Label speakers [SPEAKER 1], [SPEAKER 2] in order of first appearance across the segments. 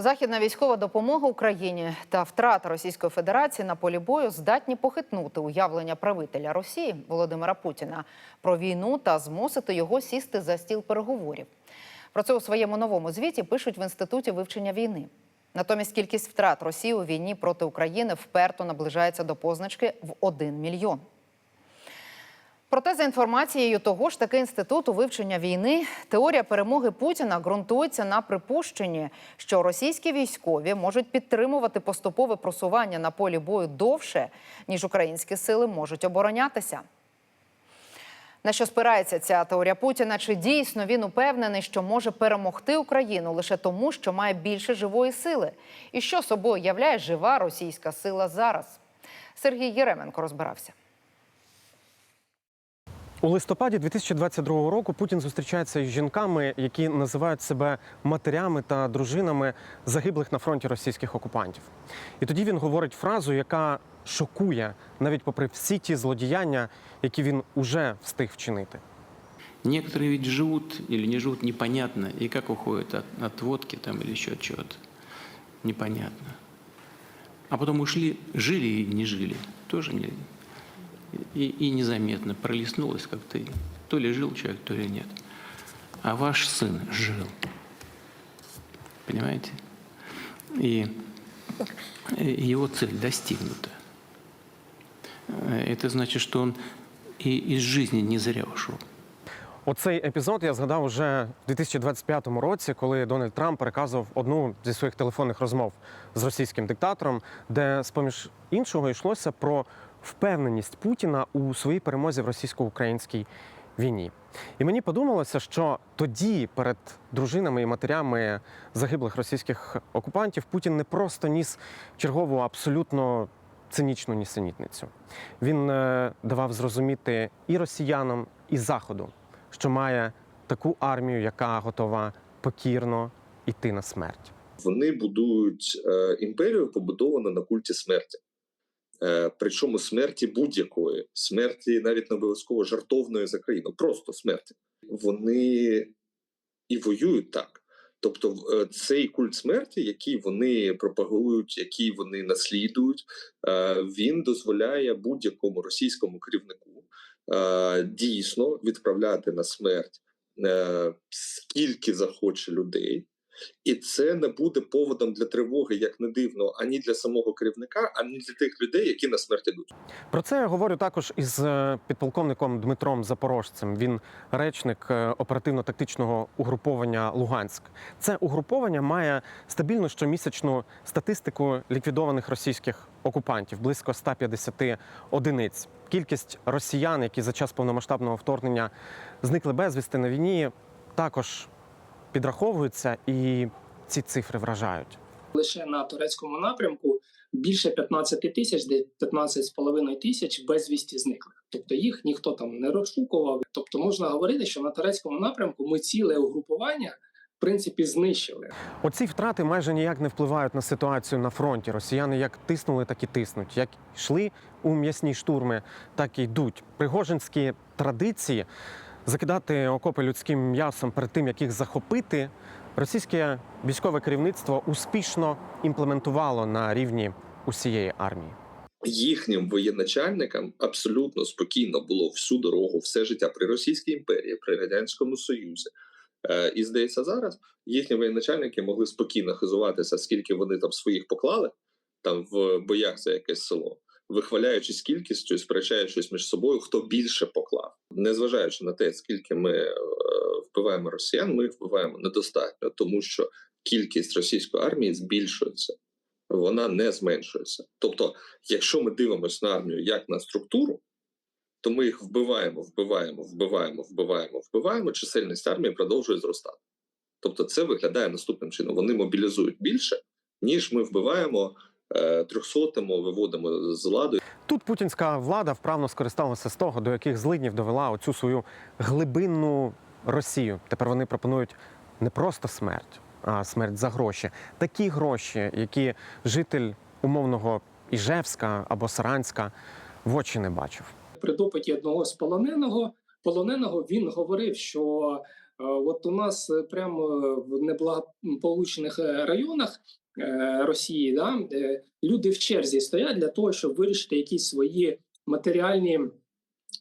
[SPEAKER 1] Західна військова допомога Україні та втрата Російської Федерації на полі бою здатні похитнути уявлення правителя Росії Володимира Путіна про війну та змусити його сісти за стіл переговорів. Про це у своєму новому звіті пишуть в інституті вивчення війни. Натомість кількість втрат Росії у війні проти України вперто наближається до позначки в 1 мільйон. Проте, за інформацією того ж таки інституту вивчення війни, теорія перемоги Путіна ґрунтується на припущенні, що російські військові можуть підтримувати поступове просування на полі бою довше, ніж українські сили можуть оборонятися. На що спирається ця теорія Путіна? Чи дійсно він упевнений, що може перемогти Україну лише тому, що має більше живої сили? І що собою являє жива російська сила зараз? Сергій Єременко розбирався.
[SPEAKER 2] У листопаді 2022 року Путін зустрічається із жінками, які називають себе матерями та дружинами загиблих на фронті російських окупантів. І тоді він говорить фразу, яка шокує навіть попри всі ті злодіяння, які він уже встиг вчинити.
[SPEAKER 3] Некоторые ведь живут или не живут непонятно, и как уходят от, водки там или еще от. Непонятно. А потом ушли, жили и не жили. Тоже не, и, и незаметно пролистнулось как-то. и То ли жил человек, то ли нет. А ваш сын жил. Понимаете? И и его цель достигнута. Э, Это значит, что он и из жизни не зря ушел.
[SPEAKER 2] Оцей епізод я згадав уже в 2025 році, коли Дональд Трамп переказував одну зі своїх телефонних розмов з російським диктатором, де, з поміж іншого, йшлося про впевненість Путіна у своїй перемозі в російсько-українській війні. І мені подумалося, що тоді перед дружинами і матерями загиблих російських окупантів Путін не просто ніс чергову абсолютно цинічну нісенітницю. Він е, давав зрозуміти і росіянам, і заходу, що має таку армію, яка готова покірно йти на смерть.
[SPEAKER 4] Вони будують е, імперію, побудовану на культі смерті. Е, причому смерті будь-якої, смерті навіть не обов'язково жартовної за країну, просто смерті. Вони і воюють так. Тобто, е, цей культ смерті, який вони пропагують, який вони наслідують, е, він дозволяє будь-якому російському керівнику дійсно відправляти на смерть скільки захоче людей. І це не буде поводом для тривоги, як не дивно, ані для самого керівника, ані для тих людей, які на смерть ідуть.
[SPEAKER 2] Про це я говорю також із е, підполковником Дмитром Запорожцем. Він речник е, оперативно-тактичного угруповання Луганськ. Це угруповання має стабільну щомісячну статистику ліквідованих російських окупантів близько 150 одиниць. Кількість росіян, які за час повномасштабного вторгнення зникли безвісти на війні, також підраховуються, і ці цифри вражають.
[SPEAKER 5] лише на турецькому напрямку більше 15 тисяч, де 15,5 тисяч безвісті зниклих. Тобто їх ніхто там не розшукував. Тобто можна говорити, що на турецькому напрямку ми ціле угрупування в принципі знищили.
[SPEAKER 2] Оці втрати майже ніяк не впливають на ситуацію на фронті. Росіяни як тиснули, так і тиснуть. Як йшли у м'ясні штурми, так і йдуть. Пригожинські традиції закидати окопи людським м'ясом перед тим, як їх захопити. Російське військове керівництво успішно імплементувало на рівні усієї армії.
[SPEAKER 4] Їхнім воєначальникам абсолютно спокійно було всю дорогу, все життя при Російській імперії, при радянському Союзі. Е, і здається, зараз їхні воєначальники могли спокійно хизуватися, скільки вони там своїх поклали там в боях за якесь село, вихваляючись кількістю, сперечаючись між собою, хто більше поклав, незважаючи на те, скільки ми е, вбиваємо росіян, ми їх вбиваємо недостатньо, тому що кількість російської армії збільшується, вона не зменшується. Тобто, якщо ми дивимося на армію як на структуру, то ми їх вбиваємо, вбиваємо, вбиваємо, вбиваємо, вбиваємо. Чисельність армії продовжує зростати. Тобто, це виглядає наступним чином: вони мобілізують більше, ніж ми вбиваємо е, трьохсотимо, виводимо з ладу.
[SPEAKER 2] Тут путінська влада вправно скористалася з того, до яких злиднів довела оцю свою глибинну Росію. Тепер вони пропонують не просто смерть, а смерть за гроші. Такі гроші, які житель умовного Іжевська або Саранська в очі не бачив.
[SPEAKER 5] При допиті одного з полоненого полоненого він говорив, що От у нас е, прямо в неблагополучних е, районах е, Росії, да, люди в черзі стоять для того, щоб вирішити якісь свої матеріальні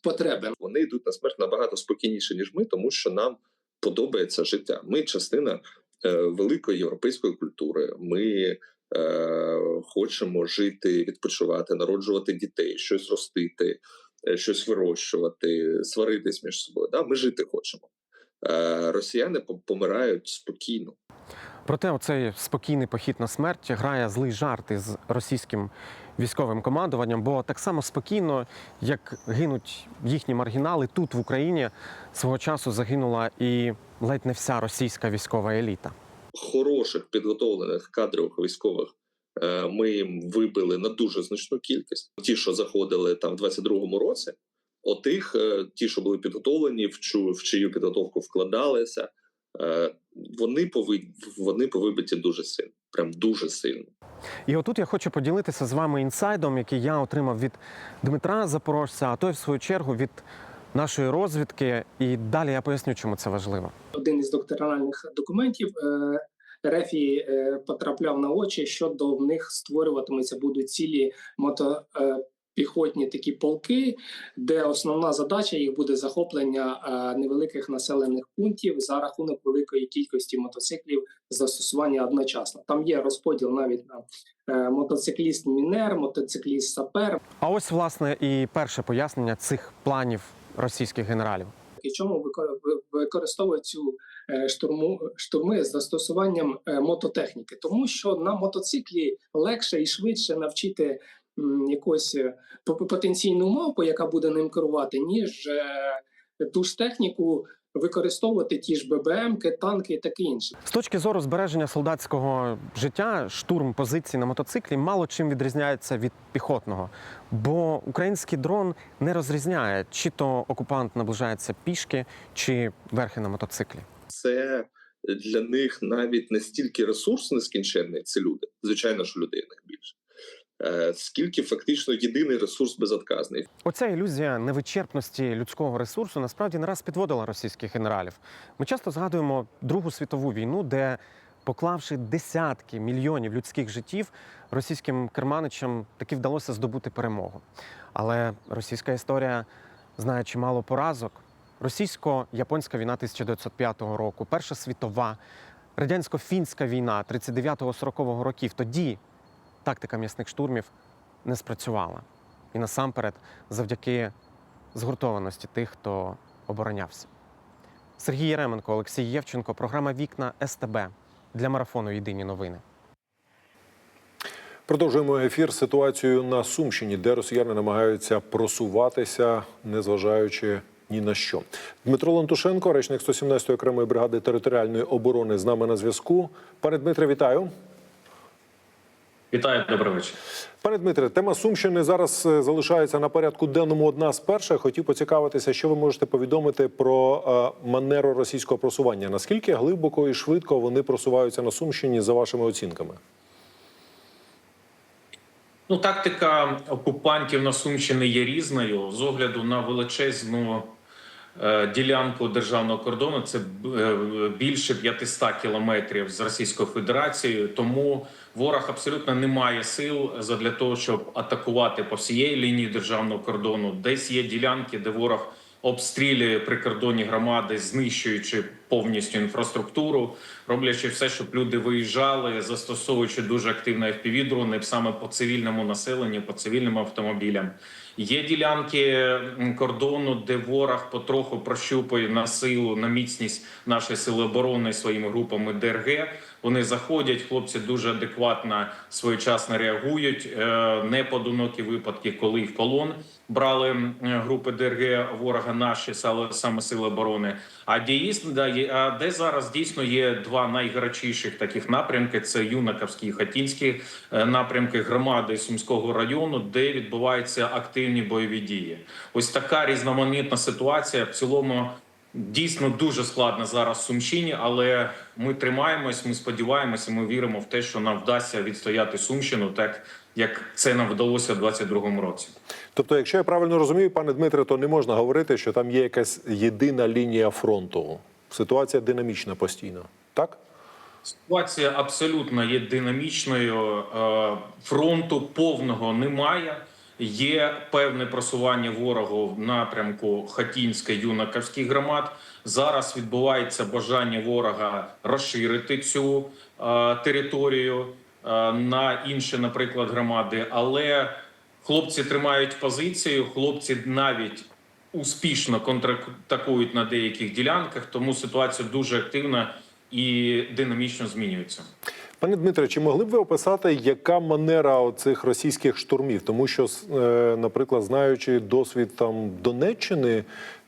[SPEAKER 5] потреби.
[SPEAKER 4] Вони йдуть на смерть набагато спокійніше, ніж ми, тому що нам подобається життя. Ми частина е, великої європейської культури. Ми е, хочемо жити, відпочивати, народжувати дітей, щось ростити, е, щось вирощувати, сваритись між собою. Да? Ми жити хочемо. Е, росіяни помирають спокійно.
[SPEAKER 2] Проте оцей спокійний похід на смерть грає злий жарт із російським військовим командуванням, бо так само спокійно, як гинуть їхні маргінали, тут в Україні свого часу загинула і ледь не вся російська військова еліта.
[SPEAKER 4] хороших підготовлених кадрових військових е, ми їм вибили на дуже значну кількість. Ті, що заходили там в 22-му році, отих, е, ті, що були підготовлені, в чию підготовку вкладалися, е, вони пови вони повибиті дуже сильно, прям дуже сильно.
[SPEAKER 2] І отут я хочу поділитися з вами інсайдом, який я отримав від Дмитра Запорожця, а той, в свою чергу, від нашої розвідки. І далі я поясню, чому це важливо.
[SPEAKER 5] один із докторинальних документів е, Рефі е, потрапляв на очі, що до них створюватимуться будуть цілі мотопіхотні такі полки, де основна задача їх буде захоплення е, невеликих населених пунктів за рахунок великої кількості мотоциклів застосування одночасно. Там є розподіл навіть на е, мотоцикліст мінер, мотоцикліст сапер,
[SPEAKER 2] А ось власне і перше пояснення цих планів російських генералів.
[SPEAKER 5] і чому викор- ви- використовують цю е, штурму штурми з застосуванням мототехніки, тому що на мотоциклі легше і швидше навчити якусь е, по- потенційну мавпу, яка буде ним керувати, ніж е, ту ж техніку використовувати ті ж ББМки, танки і таке інше.
[SPEAKER 2] З точки зору збереження солдатського життя, штурм позицій на мотоциклі мало чим відрізняється від піхотного, бо український дрон не розрізняє, чи то окупант наближається пішки, чи верхи на мотоциклі.
[SPEAKER 4] Це для них навіть не стільки ресурс нескінченний, це люди. Звичайно, що людей в них більше. Е, Скільки фактично єдиний ресурс безотказний.
[SPEAKER 2] Оця ілюзія невичерпності людського ресурсу насправді не раз підводила російських генералів. Ми часто згадуємо Другу світову війну, де, поклавши десятки мільйонів людських життів, російським керманичам таки вдалося здобути перемогу. Але російська історія знає чимало поразок. Російсько-японська війна 1905 року, Перша світова, радянсько-фінська війна 39-40 років. Тоді тактика м'ясних штурмів не спрацювала. І насамперед завдяки згуртованості тих, хто оборонявся. Сергій Єременко, Олексій Євченко, програма Вікна СТБ для марафону Єдині новини.
[SPEAKER 6] Продовжуємо ефір ситуацію на Сумщині, де росіяни намагаються просуватися, незважаючи ні на що. Дмитро Лантушенко, речник 117-ї окремої бригади територіальної оборони, з нами на зв'язку. Пане Дмитре, вітаю.
[SPEAKER 7] Вітаю, добрий вечір.
[SPEAKER 6] Пане Дмитре, тема Сумщини зараз е, залишається на порядку денному одна з перших. Хотів поцікавитися, що ви можете повідомити про е, манеру російського просування. Наскільки глибоко і швидко вони просуваються на Сумщині за вашими оцінками?
[SPEAKER 7] Ну, тактика окупантів на Сумщині є різною з огляду на величезну ділянку державного кордону. Це е, більше 500 кілометрів з Російською Федерацією. Тому ворог абсолютно не має сил для того, щоб атакувати по всієї лінії державного кордону. Десь є ділянки, де ворог обстрілює прикордонні громади, знищуючи повністю інфраструктуру, роблячи все, щоб люди виїжджали, застосовуючи дуже активно FPV-дрони саме по цивільному населенню, по цивільним автомобілям. Є ділянки кордону, де ворог потроху прощупує на силу, на міцність нашої сили оборони своїми групами ДРГ. Вони заходять, хлопці дуже адекватно своєчасно реагують. Е, Неподинокі випадки, коли в полон брали групи ДРГ ворога наші саме- сили оборони. А дійсно, да, де зараз дійсно є два найгарячіших таких напрямки: це Юнаковський і Хатінський е, напрямки громади Сумського району, де відбуваються активні бойові дії. Ось така різноманітна ситуація. В цілому дійсно дуже складно зараз в Сумщині, але ми тримаємось, ми сподіваємося, ми віримо в те, що нам вдасться відстояти Сумщину, так як це нам вдалося в 22-му році.
[SPEAKER 6] Тобто, якщо я правильно розумію, пане Дмитре, то не можна говорити, що там є якась єдина лінія фронту. Ситуація динамічна постійно. Так?
[SPEAKER 7] Ситуація абсолютно є динамічною. Е, Фронту повного немає. Є певне просування ворогу в напрямку Хатінська юнаковських громад. Зараз відбувається бажання ворога розширити цю е, територію е, на інші, наприклад, громади. Але хлопці тримають позицію. Хлопці навіть успішно контратакують на деяких ділянках, тому ситуація дуже активна і динамічно змінюється.
[SPEAKER 6] Пане Дмитре, чи могли б ви описати, яка манера цих російських штурмів? Тому що, е, наприклад, знаючи досвід там Донеччини,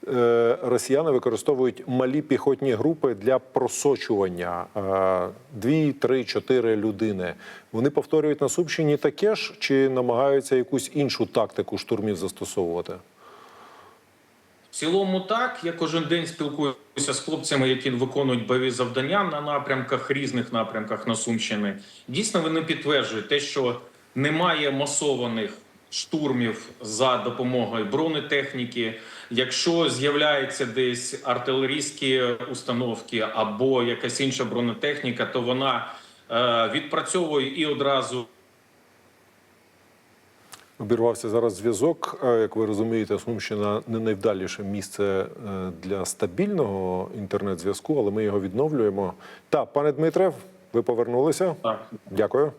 [SPEAKER 6] е, росіяни використовують малі піхотні групи для просочування е, дві, три, чотири людини. Вони повторюють на Сумщині таке ж, чи намагаються якусь іншу тактику штурмів застосовувати?
[SPEAKER 7] Цілому, так я кожен день спілкуюся з хлопцями, які виконують бойові завдання на напрямках різних напрямках на Сумщини. Дійсно, вони підтверджують те, що немає масованих штурмів за допомогою бронетехніки. Якщо з'являється десь артилерійські установки або якась інша бронетехніка, то вона е, відпрацьовує і одразу
[SPEAKER 6] Обірвався зараз зв'язок. Як ви розумієте, Сумщина не найвдаліше місце е, для стабільного інтернет-зв'язку, але ми його відновлюємо. Так, пане Дмитре, ви повернулися.
[SPEAKER 7] так.
[SPEAKER 6] Дякую.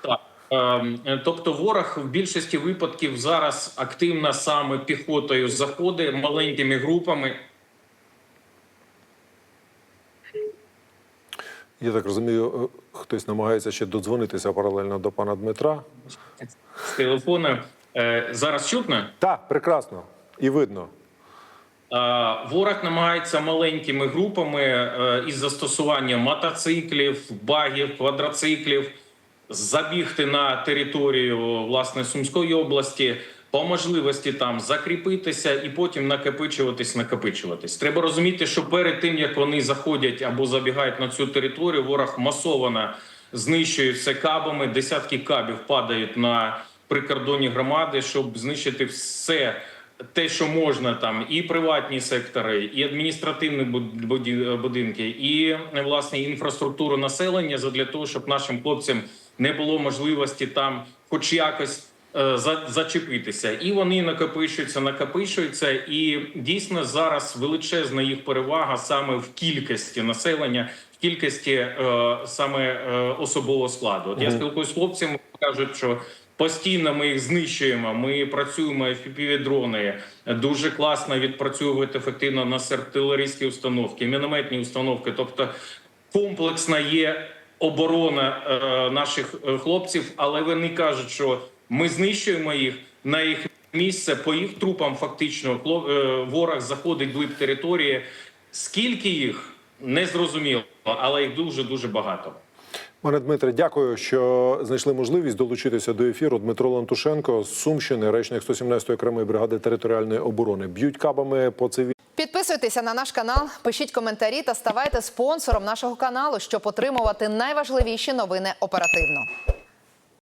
[SPEAKER 7] Так. Ем, Тобто ворог в більшості випадків зараз активно саме піхотою заходить маленькими групами.
[SPEAKER 6] Я так розумію, е, хтось намагається ще додзвонитися паралельно до пана Дмитра.
[SPEAKER 7] З телефона. Е, Зараз чутно?
[SPEAKER 6] Так, прекрасно. І видно.
[SPEAKER 7] Е, Ворог намагається маленькими групами е, із застосуванням мотоциклів, багів, квадроциклів забігти на територію власне Сумської області, по можливості там закріпитися і потім накопичуватись, накопичуватись. Треба розуміти, що перед тим як вони заходять або забігають на цю територію, ворог масово знищує все кабами. Десятки кабів падають на прикордонні громади, щоб знищити все те, що можна там, і приватні сектори, і адміністративні буд- будинки, і власне інфраструктуру населення задля того, щоб нашим хлопцям не було можливості там, хоч якось. Е, за- Зачепитися, і вони накопичуються, накопичуються, і дійсно зараз величезна їх перевага саме в кількості населення, в кількості е, саме е, особового складу. От я спілкуюся з хлопцями, кажуть, що Постійно ми їх знищуємо. Ми працюємо fpv дрони дуже класно відпрацьовують ефективно на артилерійські установки, мінометні установки. Тобто комплексна є оборона е, наших хлопців, але вони кажуть, що ми знищуємо їх на їх місце. По їх трупам фактично е, ворог заходить в глиб території. Скільки їх не зрозуміло, але їх дуже дуже багато.
[SPEAKER 6] Пане Дмитре, дякую, що знайшли можливість долучитися до ефіру. Дмитро Лантушенко з Сумщини, речник 117-ї окремої бригади територіальної оборони. Б'ють кабами по цивільним.
[SPEAKER 1] Підписуйтеся на наш канал, пишіть коментарі та ставайте спонсором нашого каналу, щоб отримувати найважливіші новини оперативно.